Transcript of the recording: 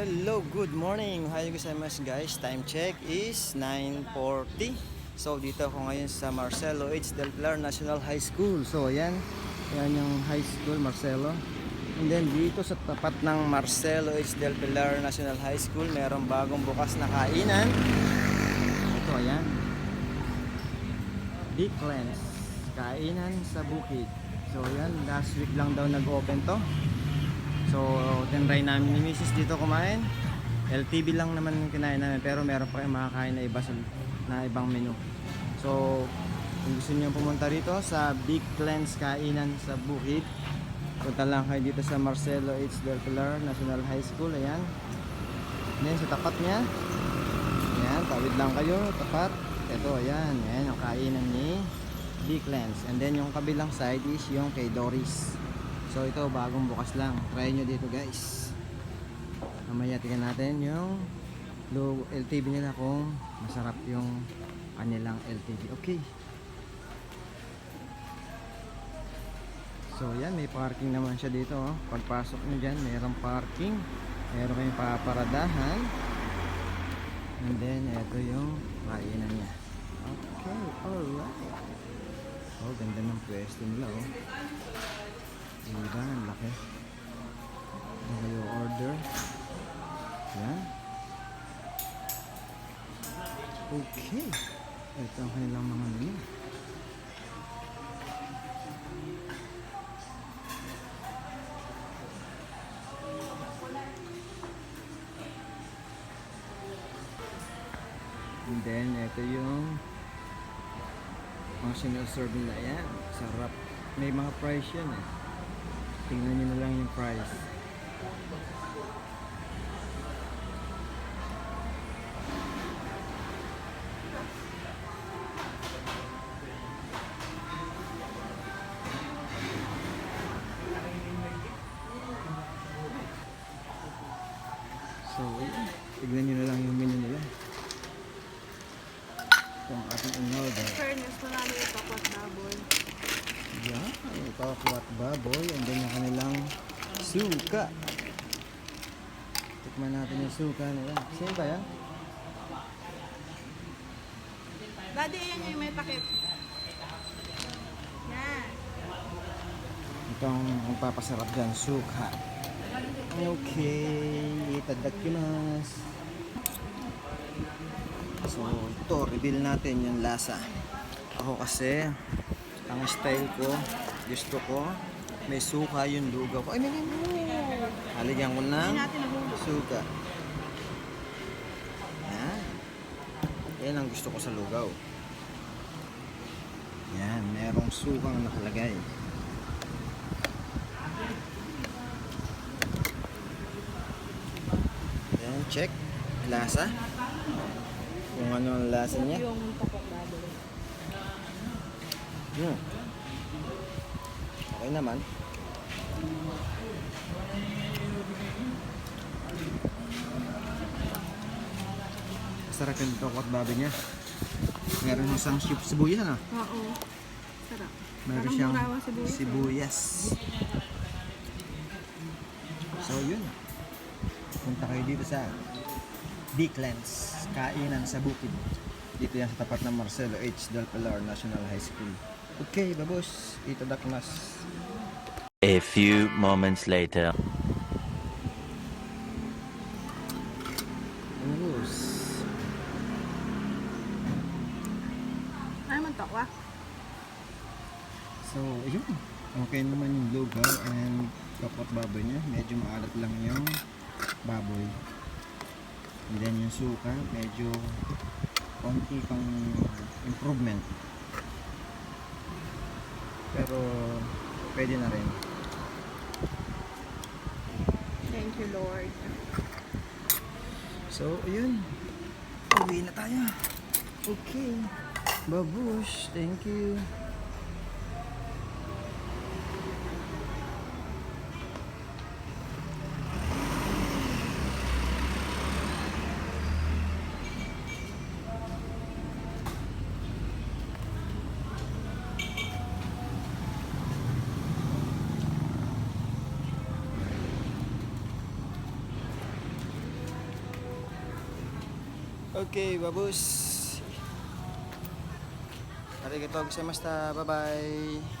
Hello, good morning. Ohayou gozaimasu guys. Time check is 9.40. So, dito ako ngayon sa Marcelo H. Del Pilar National High School. So, ayan. Ayan yung high school, Marcelo. And then, dito sa tapat ng Marcelo H. Del Pilar National High School, merong bagong bukas na kainan. Ito, ayan. Big Lens. Kainan sa bukid. So, ayan. Last week lang daw nag-open to. So, tinry namin ni Mrs. dito kumain. LTV lang naman yung kinain namin pero meron pa kayong makakain na iba sa, na ibang menu. So, kung gusto niyo pumunta rito sa Big Cleanse Kainan sa Bukid, punta lang kayo dito sa Marcelo H. Del Pilar National High School. Ayan. Then, sa tapat niya, ayan, tawid lang kayo, tapat. Ito, ayan, ayan yung kainan ni Big Cleanse. And then, yung kabilang side is yung kay Doris. So ito bagong bukas lang. Try nyo dito guys. Mamaya tingnan natin yung low LTV nila kung masarap yung kanilang LTV. Okay. So yan, may parking naman siya dito. Oh. Pagpasok nyo dyan, mayroong parking. Meron kayong paparadahan. And then, ito yung kainan niya. Okay, alright. Oh, ganda ng pwesto nila oh. Diba? Ang laki. Ano kayo order? Yan. Okay. Ito ang kanilang mga menu. And then, ito yung mga sinaserve nila. Yan. Sarap. May mga price yan eh. Tingnan nyo na lang yung price. So, tignan nyo na lang yung menu nila. Ito ang ating in-order. fairness, marami yung pakwat baboy. Yan, yung kakwat baboy, and then yung kanilang suka. Tikman natin yung suka nila. Sino ba yan? Daddy, yan yung may takip. Yan. Ito ang magpapasarap dyan, suka. Okay, itadakimasu. So, ito, reveal natin yung lasa. Ako kasi, ang style ko, gusto ko, may suka yung lugaw ko. Ay, may Haligyan ko ng suka. Yan. Yan ang gusto ko sa lugaw. Yan, merong sukang nakalagay. Yan, check. Lasa. Kung ano ang lasa niya. Yung baboy. Hmm. Okay naman. Sarap yung tokot babi niya. Meron isang ship sibuyas na. Oo. Sarap. Meron Parang siyang sibuyas. sibuyas. So yun. Punta kayo dito sa Dicklands, kainan sa bukid. Dito yan sa tapat ng Marcelo H. Del Pilar National High School. Okay, babos. Ito dakmas. A few moments later. Babos. Ay, man tokwa. So, yun. Okay naman yung lugaw and kapot baboy niya. Medyo maalat lang yung baboy. And then yung suka, medyo konti pang improvement. Pero pwede na rin. Thank you, Lord. So, ayun. Uwi na tayo. Okay. Babush. Thank you. Okay, babus. Arigatou gozaimashita. Bye-bye.